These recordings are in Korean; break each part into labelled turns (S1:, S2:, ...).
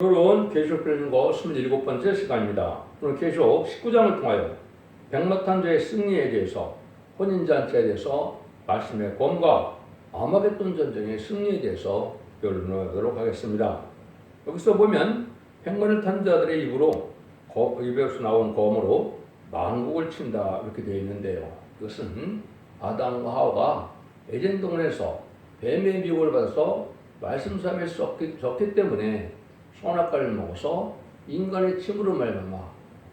S1: 오늘은 계시록 읽는 거 27번째 시간입니다. 오늘 계시록 19장을 통하여 백마탄자의 승리에 대해서 혼인잔치에 대해서 말씀의 검과 아마겟돈 전쟁의 승리에 대해서 결론을 하도록 하겠습니다. 여기서 보면 백마를 탄 자들의 입으로 거, 입에서 나온 검으로 만국을 친다 이렇게 되어 있는데요. 이것은 아담과 하와가 에덴 동산에서 뱀의 미혹을 받아서 말씀삼에 썼기, 졌기 때문에 선악과를 먹어서 인간의 침으로 말미암아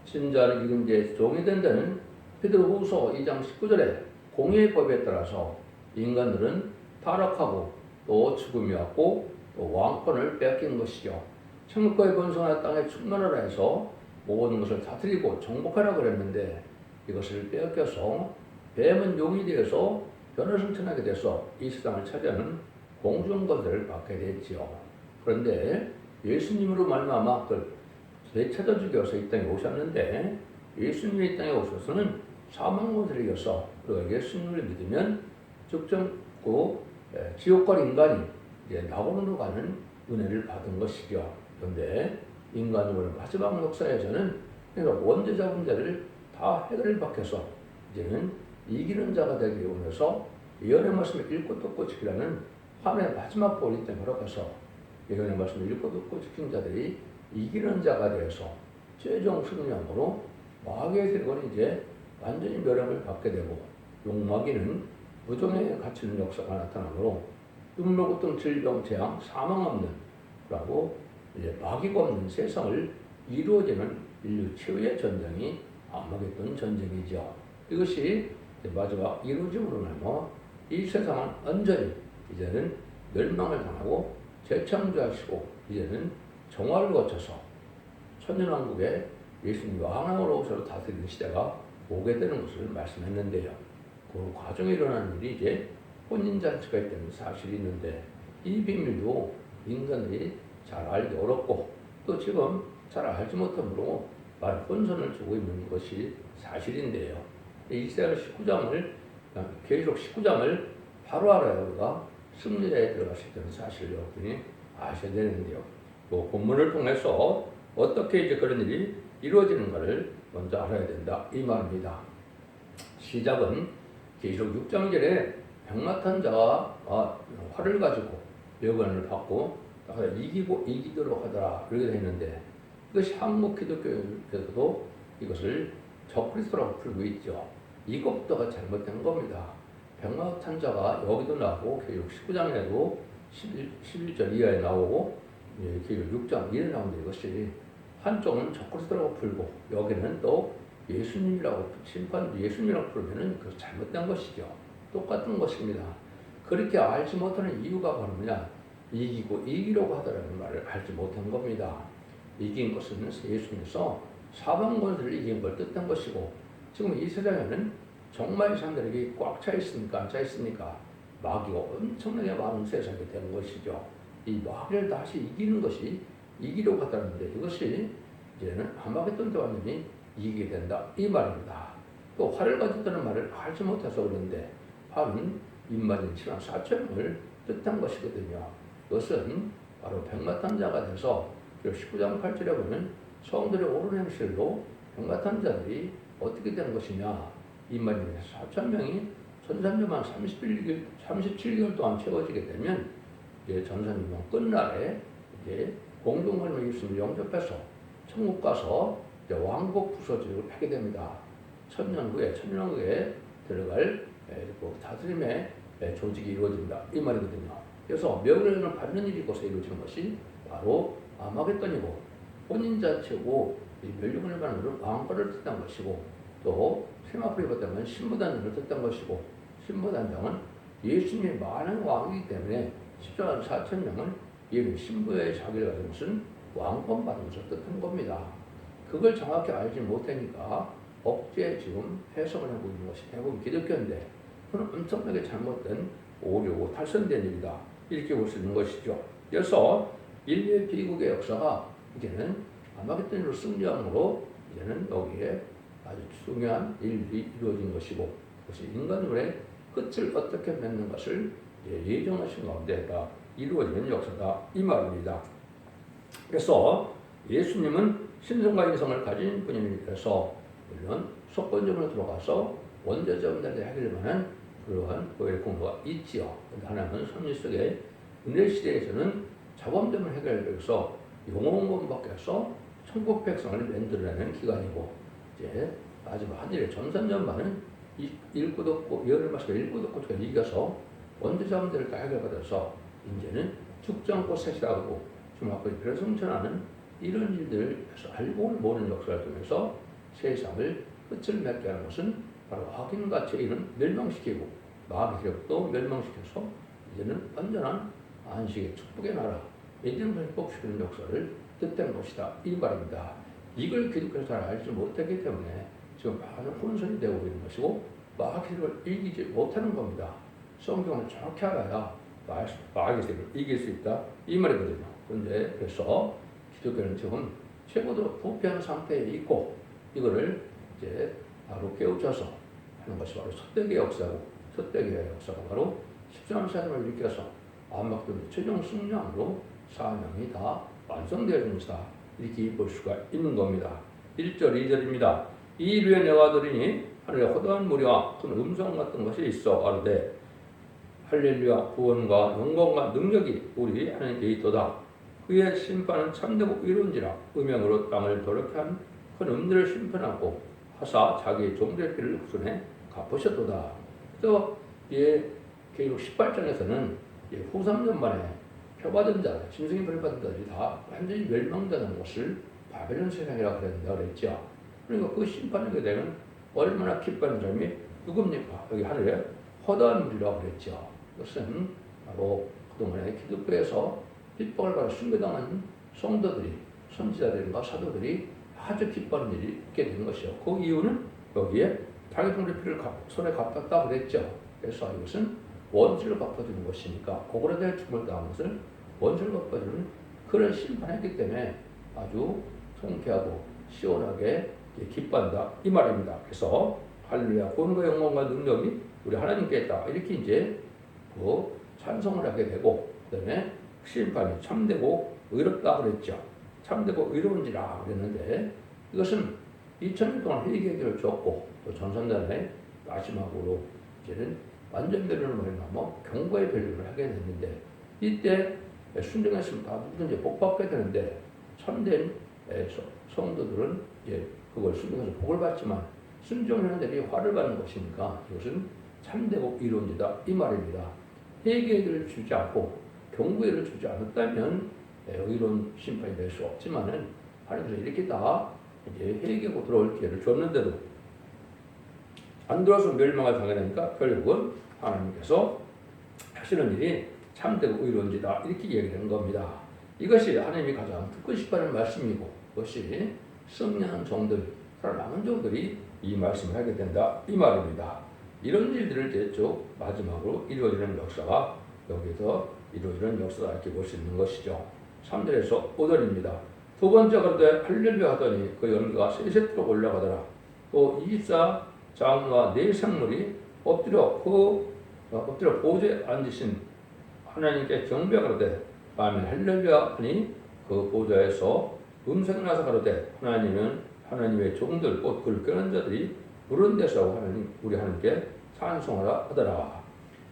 S1: 신자를 이긴 자 종이 된다는 베드로후서 2장 19절에 공의의 법에 따라서 인간들은 타락하고 또 죽음이 왔고 또 왕권을 빼앗긴 것이죠. 천국과의 번성한 땅에 충만하라 해서 모든 것을 다스리고 정복하라 그랬는데 이것을 빼앗겨서 뱀은 용이 되어서 변화승천하게 돼서 이 세상을 차지하는 공중권세를 받게 됐지요. 그런데 예수님으로 말미암아 그걸 되찾아주기 위해서 이 땅에 오셨는데 예수님이 이 땅에 오셔서는 사망권세를 이겨서 우리가 예수님을 믿으면 적정고 지옥과 인간이 이제 낙원으로 가는 은혜를 받은 것이죠. 그런데 인간으로 마지막 역사에서는 그래서 원죄 잡은 자를 다 해결을 박혀서 이제는 이기는 자가 되기 위해서 예언의 말씀을 읽고 듣고 지키라는 화의 마지막 볼이 때문에 허락해서 예언의 말씀을 읽고 듣고 지킨 자들이 이기는 자가 되어서 최종 승리함으로 마귀의 세력은 이제 완전히 멸함을 받게 되고 욕마귀는 부정에 갇히는 역사가 나타나므로 눈물 고통 질병 재앙 사망 없는 라고 이제 마귀가 없는 세상을 이루어지는 인류 최후의 전쟁이 아마겟돈 전쟁이죠. 이것이 마지막 이루어짐으로 말하면 이 세상은 완전히 이제는 멸망을 당하고 재창조하시고 이제는 정화를 거쳐서 천년왕국에 예수님 왕왕으로 서로 다스리는 시대가 오게 되는 것을 말씀했는데요. 그 과정에 일어나는 일이 이제 혼인잔치가 있다는 사실이 있는데 이 비밀도 인간들이 잘 알기 어렵고 또 지금 잘 알지 못하므로 말 혼선을 주고 있는 것이 사실인데요. 이스라엘 19장을 계시록 19장을 바로 알아야 우리가 승리에 있다는 사실을 여러분이 아셔야 되는데요. 그 본문을 통해서 어떻게 이제 그런 일이 이루어지는가를 먼저 알아야 된다 이 말입니다. 시작은 계시록 6장 전에 백마탄 자가 아, 활을 가지고 여관을 받고 이기고 이기도록 하더라 이렇게 있는데 이것이 한국 기독교에서도 이것을 적그리스도라고 풀고 있죠. 이것부터가 잘못된 겁니다. 백마탄 자가 여기도 나오고 계시록 19장에도 11, 11절 이하에 나오고 예, 계시록 6장 이에 나오는데 이것이 한쪽은 적그리스도라고 풀고 여기는 또 예수님이라고 심판 예수님이라고 풀면은 그 잘못된 것이죠. 똑같은 것입니다. 그렇게 알지 못하는 이유가 뭐냐? 이기고 이기려고 하더라는 말을 알지 못한 겁니다. 이긴 것은 예수님께서 사방 권세를 이긴 걸 뜻한 것이고 지금 이 세상에는 정말 사람들에게 꽉 차 있습니까? 안차 있습니까? 마귀가 엄청나게 많은 세상이 된 것이죠. 이 마귀를 다시 이기는 것이 이기려고 하다는데 이것이 이제는 한마디돈 때 완전히 이기게 된다 이 말입니다. 또 활을 가졌다는 말을 알지 못해서 그런데 활은 입맞은 7만 4천 명을 뜻한 것이거든요. 이것은 바로 백마탄자가 돼서 19장 8절에 보면 성들의 옳은 행실로 백마탄자들이 어떻게 된 것이냐 입맞은 4천 명이 전산료만 31개월, 37개월 동안 채워지게 되면 이제 전산료만 끝날에 이제 공동관을 예수님을 영접해서 천국 가서 이제 왕국 부서지를 하게 됩니다. 천년 후에 천년 후에 들어갈 에, 그 다스림의 에, 조직이 이루어진다 이 말이거든요. 그래서 명령을 받는 일이 곳에 이루어지는 것이 바로 아마겟돈이고 혼인잔치고 이 멸류관을 받는 왕권을 뜻한 것이고 또 세마포리 받다면 신부단장을 뜻한 것이고 신부단장은 예수님의 많은 왕이기 때문에 십자가 4천 명은 이미 신부의 자기를 가진 것은 왕권 받은 것을 뜻한 겁니다. 그걸 정확히 알지 못하니까 억제 지금 해석을 하고 있는 것이 대부분 기독교인데 그건 엄청나게 잘못된 오류고 탈선된 일이다. 이렇게 볼 수 있는 것이죠. 그래서 인류의 비국의 역사가 이제는 아마겟돈으로 승리함으로 이제는 여기에 아주 중요한 일이 이루어진 것이고 그것이 인간의 끝을 어떻게 맺는 것을 예정하신 가운데가 이루어지는 역사다 이 말입니다. 그래서 예수님은 신성과 인성을 가진 분이라서 물론 속건점으로 들어가서 원죄자분들에게 하길 만한 그러한 고혈 공부가 있지요. 하나님은 섭리 속에 은혜 시대에서는 자범점을 해결해서 영혼권 밖에서 천국 백성을 만들어내는 기간이고 이제 마지막 하늘의 전선전반은 일꾼 없고 열을 마시고 일꾼 없고 가 이겨서 원죄자분들을 다 해결받아서 이제는 세시하고 주막고 별을 성천하는 이런 일들에서 알고 모르는 역사를 통해서 세상을 끝을 맺게 하는 것은 바로 확인과 죄인은 멸망시키고 마귀 기력도 멸망시켜서 이제는 완전한 안식의 축복의 나라 예전을 회복시키는 역사를 뜻된 것이다 이 말입니다. 이걸 기독교에서 잘 알지 못했기 때문에 지금 많은 혼선이 되고 있는 것이고 마귀를 이기지 못하는 겁니다. 성경을 정확히 알아야 마귀를 이길 수 있다 이 말이거든요. 그런데 그래서 기독교는 지금 최고로 부패한 상태에 있고 이거를 이제 바로 깨우쳐서 하는 것이 바로 첫대기의 역사고 첫대기의 역사가 바로 13사님을 일으켜서 암막도 최종 승량으로 사명이 다 완성되어진 사 이렇게 볼 수가 있는 겁니다. 1절 2절입니다. 이 일에 내가 들으니 하늘에 허다한 무리와 큰 음성 같은 것이 있어 가로되 할렐루야 구원과 영광과 능력이 우리 하나님께 있도다. 그의 심판은 참되고 이룬지라 음영으로 땅을 더럽게 한 큰 음들을 심판하고 하사 자기 종들의 피를 후손에 갚으셨도다. 또 예, 계시록 18장에서는 예, 후 3년 만에 표받은 자, 짐승이 벌받은 자들이 다 완전히 멸망되는 것을 바벨론 세상이라고 그랬다 그랬죠. 그러니까 그 심판하게 되면 얼마나 기뻐하는 사람이 누굽니까? 여기 하늘에 허다한 물이라고 그랬죠. 그것은 바로 그동안에 기독교에서 핍박을 받아 순교당한 성도들이 선지자들과 사도들이 아주 기뻐하는 일이 있게 된 것이요. 그 이유는 여기에 자기 동생 피를 손에 갚았다 그랬죠. 그래서 이것은 원수를 갚아주는 것이니까 고거에 대해 죽을 당한 것을 갚아주는 그런 심판했기 때문에 아주 통쾌하고 시원하게 기뻐한다 이 말입니다. 그래서 할렐루야 권과 영광과 능력이 우리 하나님께 있다 이렇게 이제 그 찬송을 하게 되고 그다음에 심판이 참되고 의롭다 그랬죠. 참되고 의로운지라 그랬는데 이것은 2000년 동안 회개기를 줬고 또 전선단의 마지막으로 이제는 완전 변론을 말하면 경고의 변론을 하게 됐는데 이때 순종했으면 다 누구든지 복받게 되는데 참된 성도들은 이제 그걸 순종해서 복을 받지만 순종하는 데이 화를 받는 것이니까 이것은 참되고 이루어지다 이 말입니다. 회개를 주지 않고 경고를 주지 않았다면 의로운 심판이 될 수 없지만은 하나님께서 이렇게 다 이제 회개고 들어올 기회를 줬는데도 안 들어서 멸망을 당하니까 결국은 하나님께서 하시는 일이 참되고 의로운지다 이렇게 얘기하는 겁니다. 이것이 하나님이 가장 듣고 싶어하는 말씀이고 그것이 승리한 종들 살아남은 종들이 이 말씀을 하게 된다 이 말입니다. 이런 일들을 대쭉 마지막으로 이루어지는 역사가 여기서 이루어지는 역사가 이렇게 볼 수 있는 것이죠. 3절에서 5절입니다. 두 번째 그런데 할렐루야 하더니 그 연기가 세세트로 올라가더라. 또 24장과 네 생물이 엎드려 그 어, 엎드려 보좌에 앉으신 하나님께 경배하되 아멘 할렐루야 하니 그 보좌에서 음성이 나서 가로되 하나님은 하나님의 종들 곧 끄는 자들이 그런 데서 하나님 우리 하나님께 찬송하라 하더라.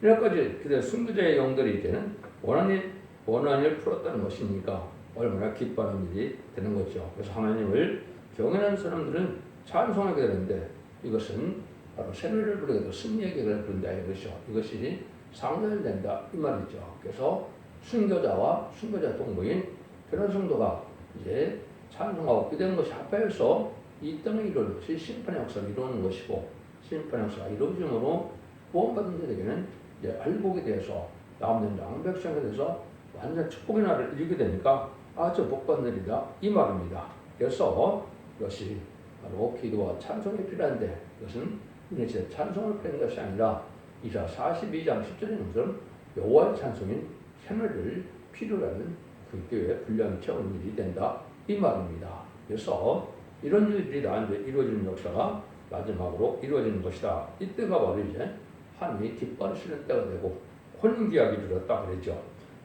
S1: 이렇게까지 그대 승부자의 영들이 이제는 원한이 원한을 풀었다는 것이니까 얼마나 기뻐하는 일이 되는 거죠. 그래서 하나님을 경외하는 사람들은 찬송하게 되는데 이것은 바로 새노를 부르게도 승리의 계를 부른다 이것이죠. 이것이 상달된다 이 말이죠. 그래서 순교자와 순교자 동무인 그런 성도가 이제 찬송하고 기대는 것이 합해서 이 땅에 이루는 것이 심판의 역사를 이루는 것이고 심판의 역사가 이루어짐으로 구원받은 자에게는 이제 알곡에 대해서 남는 양 백성에 대해서 완전 축복의 날을 이루게 되니까 아주 복받는 일이다 이 말입니다. 그래서 이것이 바로 기도와 찬송이 필요한데 이것은 이제 찬송을 빼는 것이 아니라 이사 42장 10절에 것처럼 여호와의 찬송인 새날을 필요로 하는 그 교회 분량이 채우는 일이 된다 이 말입니다. 그래서 이런 일들이 나한테 이루어지는 역사가 마지막으로 이루어지는 것이다. 이때가 바로 이제 하나님이 기뻐하시는 때가 되고 혼기하기 들었다 그랬죠.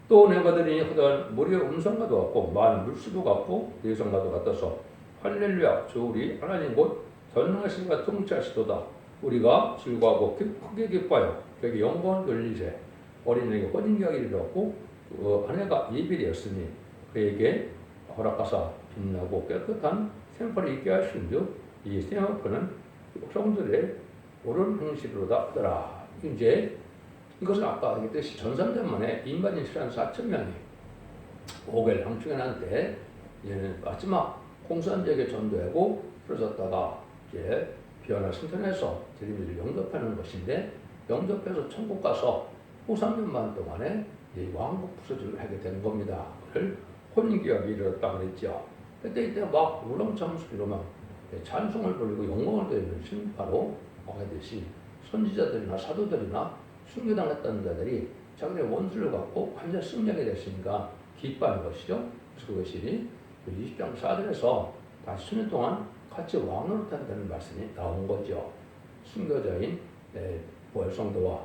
S1: 또 내가 들으니 허다한 무리의 음성과도 같고 많은 물수도 같고 대성과도 같아서 할렐루야 주 우리 하나님 곧 전능하신 과 통치하시도다 우리가 즐거워하고 기- 크게 기뻐요. 그에게 영광을 돌리세 어린이에게 혼인기하기 이르렀고 그 아내가 예비되었으니 그에게 허락하사 빛나고 깨끗한 생활이 있게 하신 즉 이 생활표는 성들의 옳은 행실로다 하더라. 이제 이것은 아까 얘기했듯이 전산전만에 인반인 실한 4천 명이 오겔 항충연한테 얘는 마지막 공산적에 전도하고 풀어졌다가 이제 비원을 승천해서 드림을 영접하는 것인데 영접해서 천국 가서 후 3년만 동안에 이 왕국 부서지를 하게 된 겁니다. 그를 혼인기업이 이르렀다 그랬죠. 그때 이때 막 우렁찬 소리로 막 찬송을 돌리고 영광을 돌리는 신파로 하듯이 선지자들이나 사도들이나 순교당했던 자들이 자기의 원수를 갖고 완전 승리하게 됐으니까 기뻐하는 것이죠. 그래서 그것이 20장 4절에서 다시 수년 동안 같이 왕으로 탄다는 말씀이 나온 거죠. 순교자인 예, 보혈성도와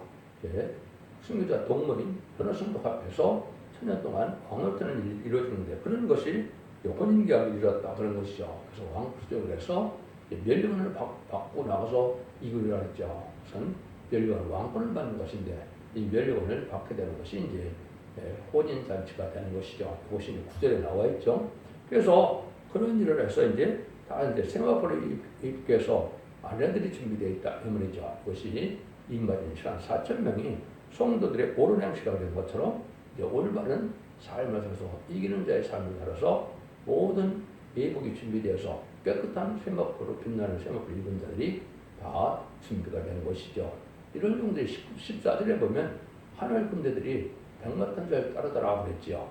S1: 예, 순교자 동물인 변호성도 합해서 천년 동안 왕으로 타는 일이 이루어지는데 그런 것이 혼인계약을 이루었다 그런 것이죠. 그래서 왕부족을 해서 멸류관을 받- 받고 나가서 이끌이라 했죠. 우선 멸류관 왕권을 받는 것인데 이 멸류관을 받게 되는 것이 이제 예, 혼인 잔치가 되는 것이죠. 그것이 구절에 나와 있죠. 그래서 그런 일을 해서 이제 다 이제 생화포를 입- 입게 해서 아내들이 준비되어 있다 이 말이죠. 그것이 인간인 시간 4천 명이 성도들의 옳은 행실을 된 것처럼 이제 올바른 삶을 살아서 이기는 자의 삶을 살아서 모든 예복이 준비되어서 깨끗한 세마포로 빛나는 세마포를 입은 자들이 다 준비가 된 것이죠. 이런 정도의 14절에 보면 하늘 군대들이 백마탄 자를 따르더라 그랬지요.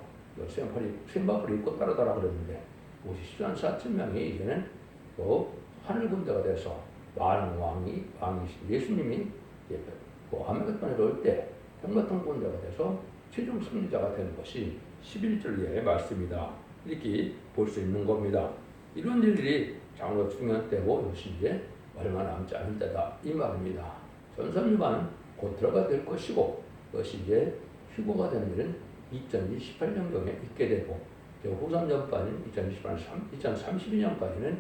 S1: 세마포를 입고 따르더라 그랬는데 50만 4천 명이 이제는 또 하늘 군대가 돼서 많은 왕이 왕이신 예수님이 그 아메리칸에 올때 백마탄 군대가 돼서 최종 승리자가 되는 것이 11절의 말씀이다. 이렇게 볼 수 있는 겁니다. 이런 일들이 장로 때고 이것이 이제 얼마 남지 않은 때다 이 말입니다. 전산유반은 곧 들어가 될 것이고 그것이 이제 휴고가 되는 일은 2028년경에 있게 되고 후삼전반인 2028년 2032년까지는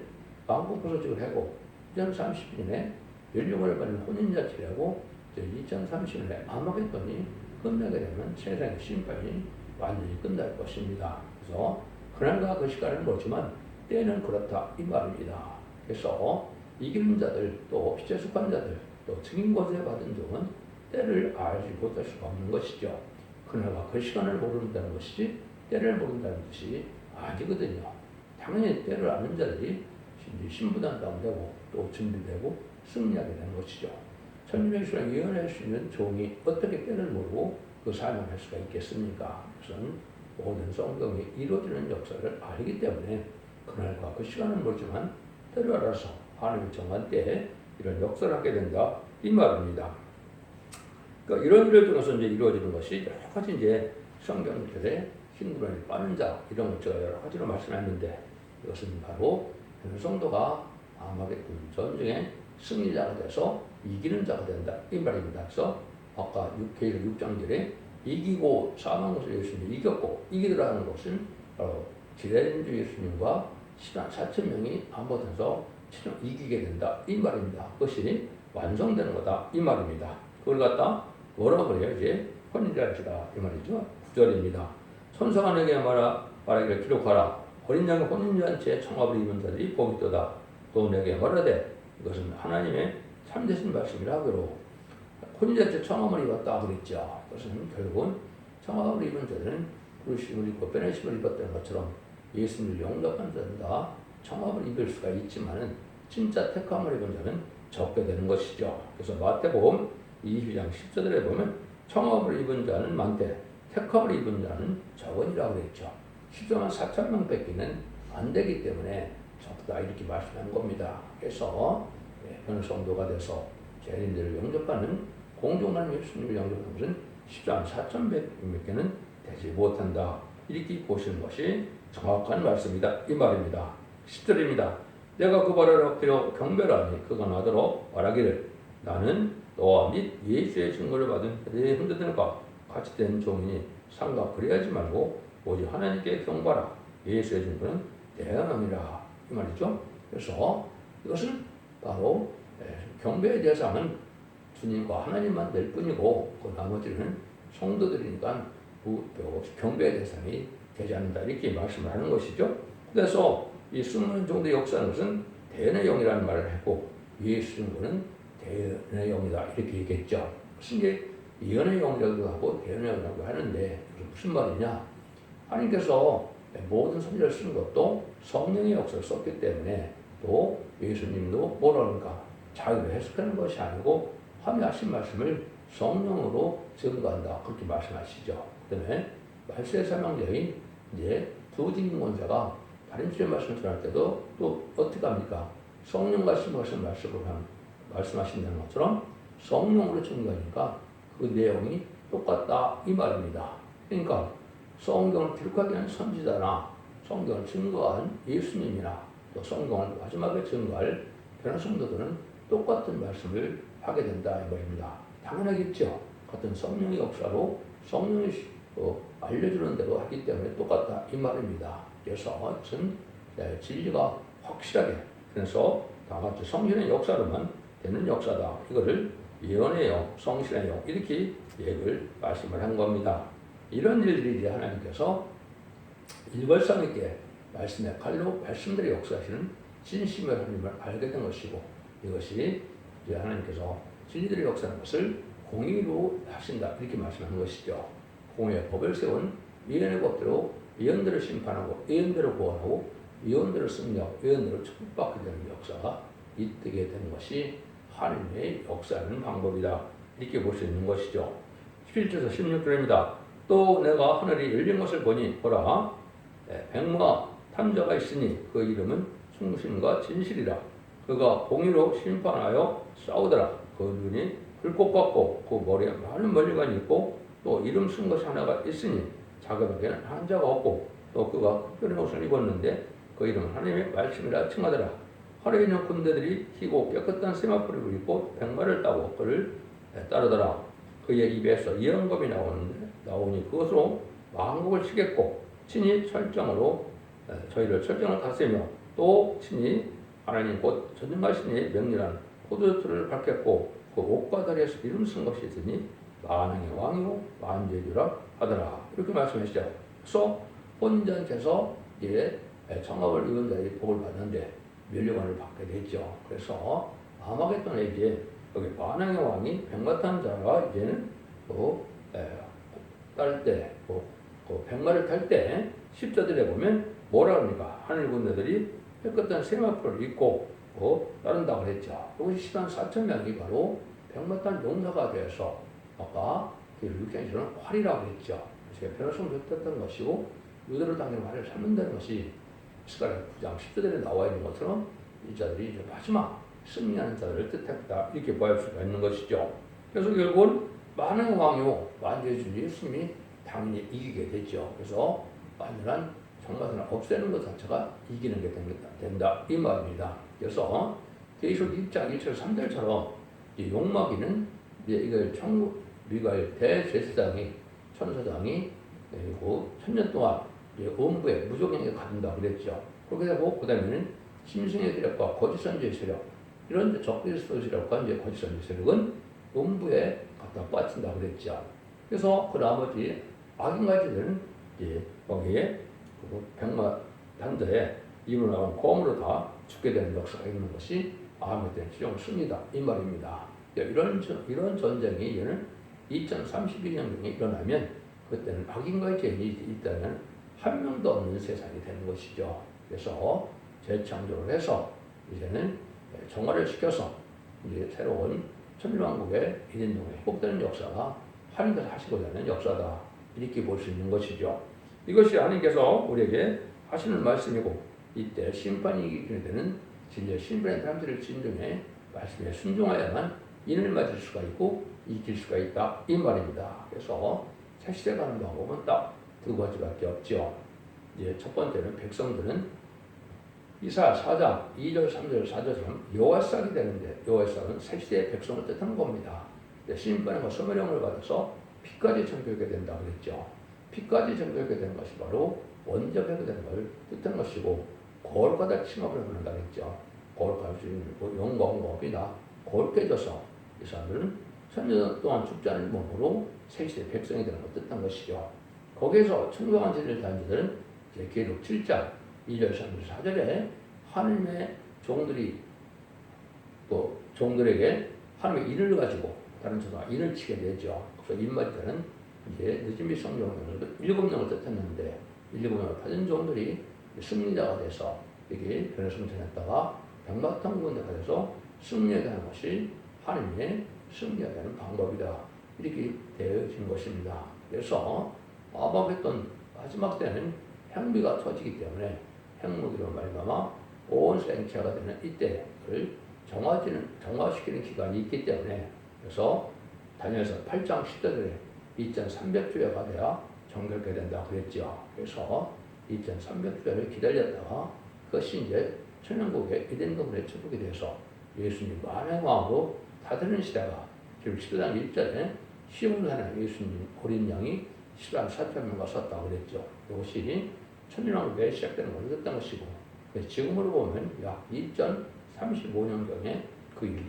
S1: 왕국 부서직을 하고 2032년에 연령을 받는 혼인자치를 하고 이제 2030년에 아마겟돈이 끝나게 되면 세상의 심판이 완전히 끝날 것입니다. 그래서 그날과 그 시간은 모르지만 때는 그렇다 이 말입니다. 그래서 이기는 자들 또 빛에 속한 자들 또 증인 고소에 받은 종은 때를 알지 못할 수가 없는 것이죠. 그날과 그 시간을 모른다는 것이지 때를 모른다는 뜻이 아니거든요. 당연히 때를 아는 자들이 이제 신부단 다운되고 또 준비되고 승리하게 되는 것이죠. 천주명수랑 예언할 수 있는 종이 어떻게 때를 모르고 그 삶을 할 수가 있겠습니까? 우선 모든 성경이 이루어지는 역사를 알기 때문에 그날과 그 시간은 모르지만 때를 알아서 하나님이 정한 때에 이런 역사를 하게 된다 이 말입니다. 그러니까 이런 일을 통해서 이제 이루어지는 것이 여러 가지 이제 성경절에 힘들어에 빠는 자 이런 것 제가 여러 가지로 말씀했는데 이것은 바로 성도가 아마겟돈 전쟁에 승리자가 돼서 이기는 자가 된다 이 말입니다. 그래서 아까 6회 6장절에 이기고 사망 것을 예수님이 이겼고 이기더라는 것은 바로 지뢰주 예수님과 시간 4천 명이 한번해서 최종 이기게 된다 이 말입니다. 그것이 완성되는 거다 이 말입니다. 그걸 갖다 뭐라 그래요 이제 혼인잔치다 이 말이죠. 9절입니다. 내게 말하, 말하기를 기록하라. 어린 양의 혼인잔치에 청합을 입은 자들이 복이 있도다. 또 내게 말하되 이것은 하나님의 참되신 말씀이라 하기로 혼인잔치 청함을 입었다 그랬죠. 그것은 결국은 청함을 입은 자들은 부르심을 입고 빼내심을 입었다는 것처럼 예수님을 영접한 다 청함을 입을 수가 있지만은 진짜 택함을 입은 자는 적게 되는 것이죠. 그래서 마태복음 22장 10절에 보면 청함을 입은 자는 많대 택함을 입은 자는 적은이라고 그랬죠. 14만 4천 명 뺏기는 안 되기 때문에 적다 이렇게 말씀한 겁니다. 그래서 예, 어느 성도가 돼서 재림들을 영접하는 공정한 예수님을 영접하는 것은 14만 4천 몇 개는 되지 못한다. 이렇게 보시는 것이 정확한 말씀이다. 이 말입니다. 10절입니다. 내가 그 말을 필요 경배하니 그가 나더러 말하기를 나는 너와 및 예수의 증거를 받은 내 형제들과 같이 된 종이니 삼가 그래야지 말고 오직 하나님께 경바라 예수의 증거는 대언함이라 이 말이죠. 그래서 이것은 바로 예, 경배의 대상은 주님과 하나님만 될 뿐이고 그 나머지는 성도들이니까 경배의 대상이 되지 않는다 이렇게 말씀을 하는 것이죠. 그래서 이 숨는 정도의 역사는 것은 대언의 영이라는 말을 했고 예수 증거는 대언의 영이다 이렇게 얘기했죠. 무슨 게 예언의 영이라고 하고 대언의 영이라고 하는데 무슨 말이냐? 하나님께서 모든 선지를 쓴 것도 성령의 역사를 썼기 때문에 또 예수님도 뭐라 그러니까 자유로 해석하는 것이 아니고 함의하신 말씀을 성령으로 증거한다 그렇게 말씀하시죠. 그다음에 말세의 사명자인 이제 두 진권자가 다른 주의 말씀을 전할 때도 또 어떻게 합니까? 성령과 심하신 말씀으로 한- 말씀하신다는 것처럼 성령으로 증거하니까 그 내용이 똑같다 이 말입니다. 그러니까 성경을 기록하기 위한 선지자나 성경을 증거한 예수님이나 또 성경을 마지막에 증거할 변화 성도들은 똑같은 말씀을 하게 된다 이 말입니다. 당연하겠죠. 같은 성령의 역사로 성령이 어, 알려주는 대로 하기 때문에 똑같다 이 말입니다. 그래서 이것은 네, 진리가 확실하게 그래서 다 같이 성신의 역사로만 되는 역사다. 이거를 예언의 영, 성신의 영 이렇게 얘기를 말씀을 한 겁니다. 이런 일들이 하나님께서 일벌상 있게 말씀의 칼로 말씀들의 역사하시는 진심의 하나님을 알게 된 것이고 이것이 이제 하나님께서 진리들의 역사하는 것을 공의로 하신다 이렇게 말씀하는 것이죠. 공의의 법을 세운 예언의 법대로 예언들을 심판하고 예언대로 구원하고 예언대로 승리하고 예언대로 축복받게 되는 역사가 있게 되는 것이 하나님의 역사하는 방법이다 이렇게 볼 수 있는 것이죠. 11절에서 16절입니다. 또 내가 하늘이 열린 것을 보니 보라 예, 백마 탐자가 있으니 그 이름은 충신과 진실이라 그가 공의로 심판하여 싸우더라 그 눈이 불꽃 같고 그 머리에 많은 멀리관이 있고 또 이름 쓴 것이 하나가 있으니 자그에게는 한자가 없고 또 그가 특별한 옷을 입었는데 그 이름은 하나님의 말씀이라 칭하더라 있는 군대들이 희고 깨끗한 세마포를 입고 백마를 따고 그를 예, 따르더라 그의 입에서 예언검이 나오는데 나오니 그것으로 왕국을 치겠고 친히 철정으로 에, 저희를 철정을 다스리며 또 친히 하나님 곧 전능하시니 명렬한 포도주를 밝혔고 그 옷과 다리에서 이름 쓴 것이 있으니 만왕의 왕이요 만죄주라 하더라 이렇게 말씀하시죠. 그래서 혼전께서 이제 청합을 입은 자들이 복을 받는데 멸류관을 받게 됐죠. 그래서 아마겟돈에 이제 여기 만왕의 왕이 백마탄 자가 이제는 또딸때 그, 그 백마를 탈 때 십자들에 보면 뭐라 그럽니까? 하늘 군대들이 깨끗한 세마포를 입고 어, 따른다고 그랬죠. 이것이 시간 4천 명이 바로 백마탄 용사가 되어서 아까 그 육경에서는 활이라고 그랬죠. 그래서 변호성을 뜻했던 것이고 유대로 당기는 활을 삼는다는 것이 스가랴 9장 10절에 나와 있는 것처럼 이 자들이 이제 마지막 승리하는 자들을 뜻했다 이렇게 보할 수가 있는 것이죠. 그래서 결국은 많은 왕요 만주의 주 예수님이 당연히 이기게 됐죠. 그래서 완전한 정말은 없애는 것 자체가 이기는 게 된다, 된다 이 말입니다. 그래서 계시록 1장 1절 3절처럼 이 용마귀는 이제 이걸 천국 미가엘 대제사장이 천사장이 그리고 천년 동안 이제 음부에 무조건에게 가둔다 그랬죠. 그렇게 되고 그 다음에는 심승의 세력과 거짓 선지의 세력 이런 적그리스도 세력과 이제 거짓 선지 세력은 음부에 갖다 빠진다 그랬죠. 그래서 그 나머지 악인 가지들은 이제 거기에 그 백마 단자에 입으로 나온 곰으로 다 죽게 되는 역사가 있는 것이 아무튼 시종 승리다 이 말입니다. 이런 전- 이런 전쟁이 이제는 2032년 중에 일어나면 그때는 악인과의 죄인이 있다면 한 명도 없는 세상이 되는 것이죠. 그래서 재창조를 해서 이제는 정화를 시켜서 이제 새로운 천일왕국의 일인동에 회복되는 역사가 하나님께서 하시고자 하는 역사다 이렇게 볼 수 있는 것이죠. 이것이 하나님께서 우리에게 하시는 말씀이고 이때 심판이 이기게 되는 진리의 심판의 사람들을 진정해 말씀에 순종하야만 인을 맞을 수가 있고 이길 수가 있다 이 말입니다. 그래서 새 시대 가는 방법은 딱 두 가지밖에 없죠. 이제 첫 번째는 백성들은 이사 4장 2절 3절 4절처럼 여호와싹이 되는데 여호와싹은 새시대의 백성을 뜻하는 겁니다. 심판과 소멸형을 받아서 피까지 청교하게 된다 그랬죠. 피까지 정결게 되는 것이 바로 원적하게 되는 걸 뜻하는 것이고 거울과다 칭업을 하는다 했죠. 거울과 주인 영광법이다. 거울 깨져서 이 사람들은 천년 동안 죽지 않은 몸으로 세시대 백성이 되는 걸 뜻한 것이죠. 거기에서 청정한 제를 다한 자들은 이제 계록 7장 2절 3절 4절에 하나님의 종들이 또 종들에게 하나님의 일을 가지고 다른 천사가 일을 치게 되죠. 그래서 때는 이제 늦은비 성경에서 일곱 명을 뜻했는데 일곱 명을 가진 종들이 승리자가 돼서 여기 변해승천했다가 백마탄 군대가 돼서 승리에 대한 것이 하나님의 승리에 대한 방법이다. 이렇게 되어진 것입니다. 그래서 아바했던 마지막 때는 행비가 터지기 때문에 핵무기로 말미암아 온 생체가 되는 이때를 정화지는 정화시키는 기간이 있기 때문에 그래서 다니엘서 8장 10절에 2,300주야가 돼야 정결게 된다 그랬죠. 그래서 2,300주야를 기다렸다가 그것이 이제 천연국의 에덴 동물에 축복이 돼서 예수님 만행왕으로 다되는 시대가 지금 11장 1절에 시온산에 예수님 어린 양이 10만 4천 명과 섰다고 그랬죠. 이것이 천년왕국에 시작되는 뜻한 것이고 지금으로 보면 약 2035년경에 그 일이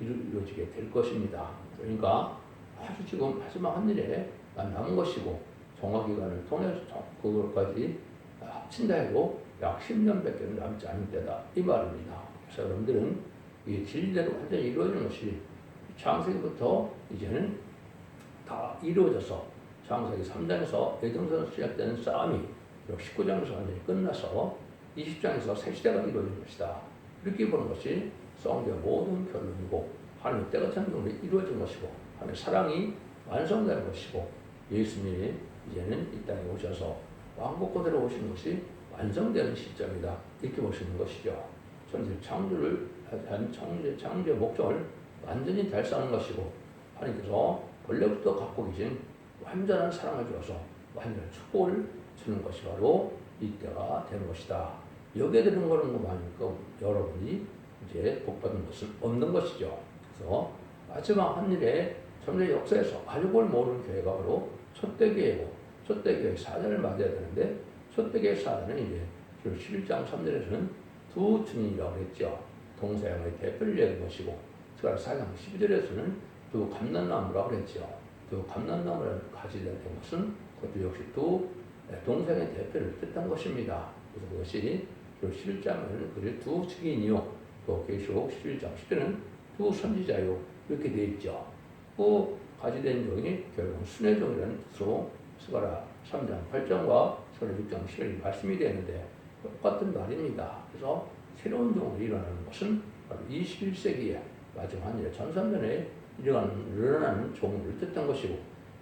S1: 이루- 이루어지게 될 것입니다. 그러니까 아주 지금 마지막 한 일에 남은 것이고 정화기간을 통해서 그것까지 합친다 해도 약 10년밖에 남지 않은 때다 이 말입니다. 그래서 여러분들은 이 진리대로 완전히 이루어지는 것이 창세기부터 이제는 다 이루어져서 창세기 3장에서 예정선에서 시작되는 싸움이 19장에서 완전히 끝나서 20장에서 새 시대가 이루어진 것이다. 이렇게 보는 것이 성경의 모든 결론이고 하나님의 때가 찬정으로 이루어진 것이고 하나님의 사랑이 완성되는 것이고 예수님이 이제는 이 땅에 오셔서 왕국 그대로 오시는 것이 완성되는 시점이다. 이렇게 보시는 것이죠. 천지 창조를 한 창조 창조의 목적을 완전히 달성하는 것이고 하나님께서 원래부터 갖고 계신 완전한 사랑을 주어서 완전한 축복을 주는 것이 바로 이때가 되는 것이다. 여기에 드는 거는 것만큼 여러분이 이제 복받은 것은 없는 것이죠. 그래서 마지막 한 일에 전체 역사에서 가족을 모르는 교회가 바로 첫대교회고 첫대교회 사단을 맞아야 되는데 첫대교회 사단은 이제 11장 3절에서는 두 증인이라고 했죠. 동서양의 대표를 얘기한 것이고 4장 12절에서는 두 감난나무라고 그랬죠. 두 감난나무를 가지게 된 것은 그것도 역시 두 동생의 대표를 뜻한 것입니다. 그래서 그것이 11장은 그를 두 증인이요. 또 계시록 11장 10절은 두 선지자요. 이렇게 되어 있죠. 그 가지된 종이 결국 순회 종이라는 뜻으로 스가라 3장 8장과 스가라 6장 10절이 말씀이 되는데 똑같은 말입니다. 그래서 새로운 종이 일어나는 것은 바로 21세기에 마지막 한일의 전산전에 일어나는, 일어나는 종을 뜻한 것이고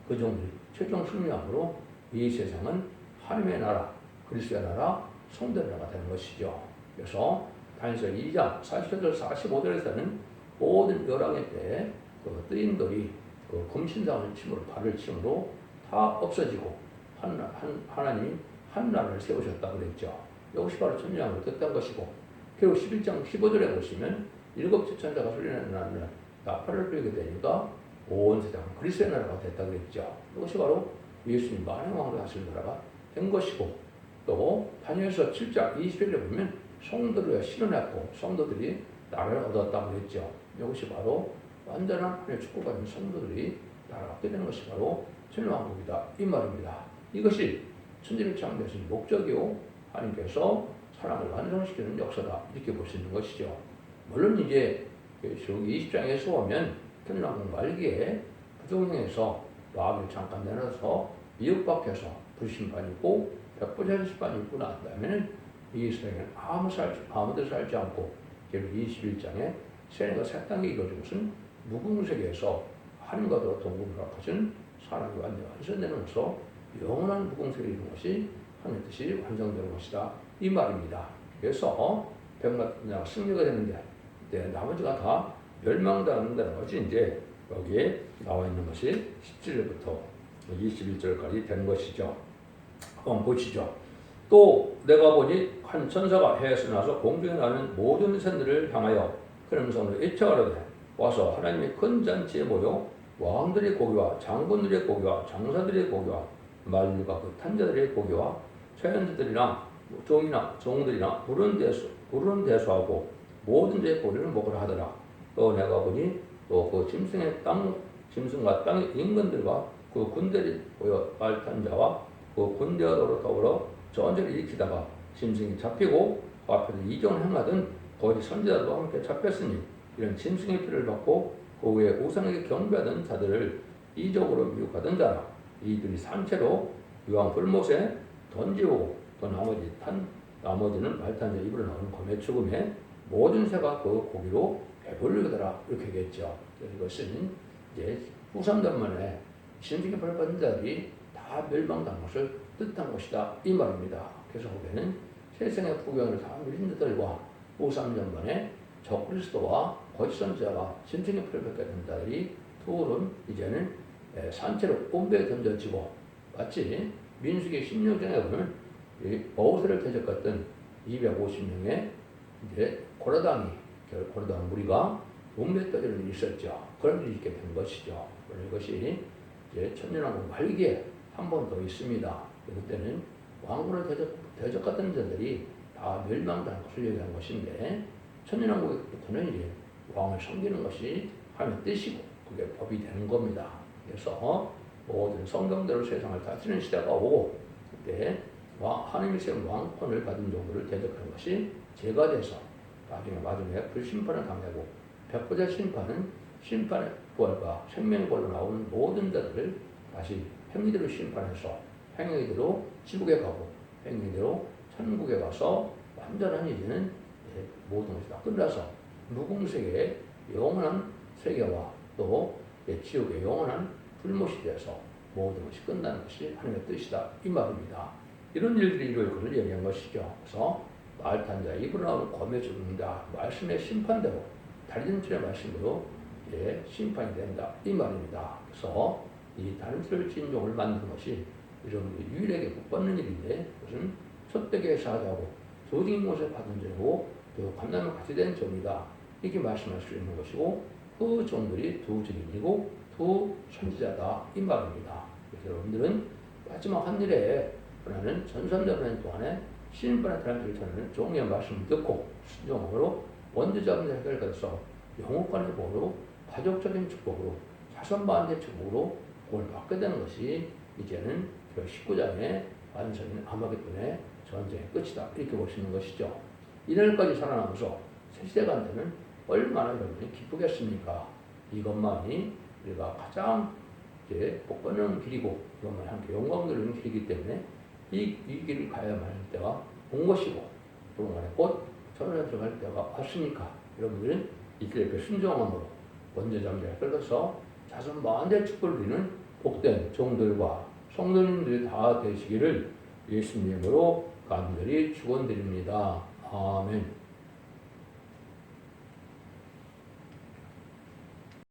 S1: 그 종이 최종 승리함으로 이 세상은 하나님의 나라, 그리스도의 나라, 성도의 나라가 되는 것이죠. 그래서 다니엘서 2장 40절 45절에서는 모든 열왕의 때그 뜨인들이 그 금신상을 침으로 발을 침으로 다 없어지고 한, 한, 하나님이 한 나라를 세우셨다 그랬죠. 이것이 바로 천년왕을 뜻한 것이고 결국 11장 15절에 보시면 일곱 지천자가 소리내는 날 나팔을 불게 되니까 온 세상은 그리스도의 나라가 됐다 그랬죠. 이것이 바로 예수님 만왕으로 하실 나라가 된 것이고 또 다니엘서 7장 20절에 보면 성도를 실현했고 성도들이 나라를 얻었다고 그랬죠. 이것이 바로 완전한 하나님의 축복을 받은 성도들이 나라가 되는 것이 바로 천년왕국이다 이 말입니다. 이것이 천지를 창조하신 목적이요 하나님께서 사람을 완성시키는 역사다 이렇게 볼 수 있는 것이죠. 물론 이제 여기 20장에서 보면 천년왕국 말기에 부동행에서 마음을 잠깐 내놔서 미혹박혀서 불신반이고 백보자신반이 있고 난 다음에는 이 세상에는 아무 살지, 아무도 살지 않고 결국 21장에 세례가 세 단계 이루어진 것은 무궁세계에서 하나님과도 동금을 합하신 사람이 완전 완성되면서 영원한 무궁세를 이루는 것이 하나님의 뜻이 완성되는 것이다. 이 말입니다. 그래서 백마가 승리가 되는데 네, 나머지가 다 멸망당한다는 것이 이제 여기에 나와 있는 것이 17절부터 21절까지 되는 것이죠. 한번 보시죠. 또 내가 보니 한 천사가 해에서 나서 공중에 나는 모든 산들을 향하여 큰 음성으로 일쳐가로되 와서 하나님의 큰 잔치에 모여 왕들의 고기와 장군들의 고기와 장사들의 고기와 만류가 그 탄자들의 고기와 최연자들이나 종이나 종들이나 부른 대수 부른 대수하고 모든 자의 고기를 먹으라 하더라. 또 내가 보니 또 그 짐승의 땅 짐승과 땅의 인근들과 그 군대를 보여 말탄 자와 그 군대와로 더불어 전쟁을 일으키다가 짐승이 잡히고 그 앞에서 이종을 행하던 거짓 선지자도 함께 잡혔으니 이런 짐승의 피를 받고 그 후에 우상에게 경배하던 자들을 이적으로 미혹하던 자라 이들이 산채로 유황 불못에 던지고 또 나머지 탄 나머지는 말탄자 입으로 나오는 검의 죽음에 모든 새가 그 고기로 배불리더라 이렇게 얘기했죠. 이것은 이제 후삼단만에 신중에 벌받은 자들이 다 멸망당한 것을 뜻한 것이다 이 말입니다. 그래서 후에는 세상의 구경을 다 누린 자들과 후삼단만에 적그리스도와 거짓 선지자가 신중에 벌받게 된 자들이 둘은 이제는 에, 산채로 꼼배에 던져지고 마치 민수기 16장에 보면 이 어우세를 대적했던 250명의 이제 고라당이 고라당 무리가 떠지는 일이 있었죠. 그런 일이 있게 된 것이죠. 이것이 이제 천년왕국 말기에 한 번 더 있습니다. 그때는 왕국을 대적, 대적했던 자들이 다 멸망당한 것을 얘기한 것인데 천년왕국부터는 이제 왕을 섬기는 것이 하나님의 뜻이고 그게 법이 되는 겁니다. 그래서 모든 성경대로 세상을 다스리는 시대가 오고 그때 세운 왕권을 받은 종들을 대적하는 것이 죄가 돼서 나중에 마지막에 불심판을 당하고 백보자 심판은 심판의 부활과 생명의 부활로 나오는 모든 자들을 다시 행위대로 심판해서 행위대로 지옥에 가고 행위대로 천국에 가서 완전한 이제는 이제 모든 것이 다 끝나서 무궁세계의 영원한 세계와 또 지옥의 영원한 불못이 되어서 모든 것이 끝나는 것이 하나님의 뜻이다 이 말입니다. 이런 일들이 이루어질 것을 얘기한 것이죠. 그래서 말탄 자 입으로 나오는 검에 죽는다. 말씀의 심판대로 다리진출의 말씀으로 예, 심판이 된다. 이 말입니다. 그래서 이 다림틀 진종을 만드는 것이 여러분들이 유일하게 못 받는 일인데 그것은 첫대기에 사자고 조직인 것에 받은 죄고 또 감남을 같이 된 종이다. 이렇게 말씀할 수 있는 것이고 그 종들이 두 증인이고 두 선지자다. 이 말입니다. 여러분들은 마지막 한 일에 그러는 전선대보낸 동안에 신인반의 다림틀을 전하는 종의 말씀을 듣고 순종으로 원죄자분의 해결돼서 영혼관의 복으로 가족적인 축복으로 자손반대 축복으로 복을 받게 되는 것이 이제는 그 19장의 완성인 아마겟돈의 전쟁의 끝이다 이렇게 있는 것이죠. 이날까지 살아남아서 세세간되는 얼마나 여러분이 기쁘겠습니까? 이것만이 우리가 가장 이제 복 받는 길이고 이것만이 함께 영광 누리는 길이기 때문에 이, 이 길을 가야만 할 때가 온 것이고 그동안에 곧 천년에 들어갈 때가 왔으니까 여러분들은 이 길에 그 순종함으로 원죄장자에 끌어서 자손 만대 축복을 누리는 복된 종들과 성도님들이 다 되시기를 예수님으로 간절히 축원드립니다. 아멘.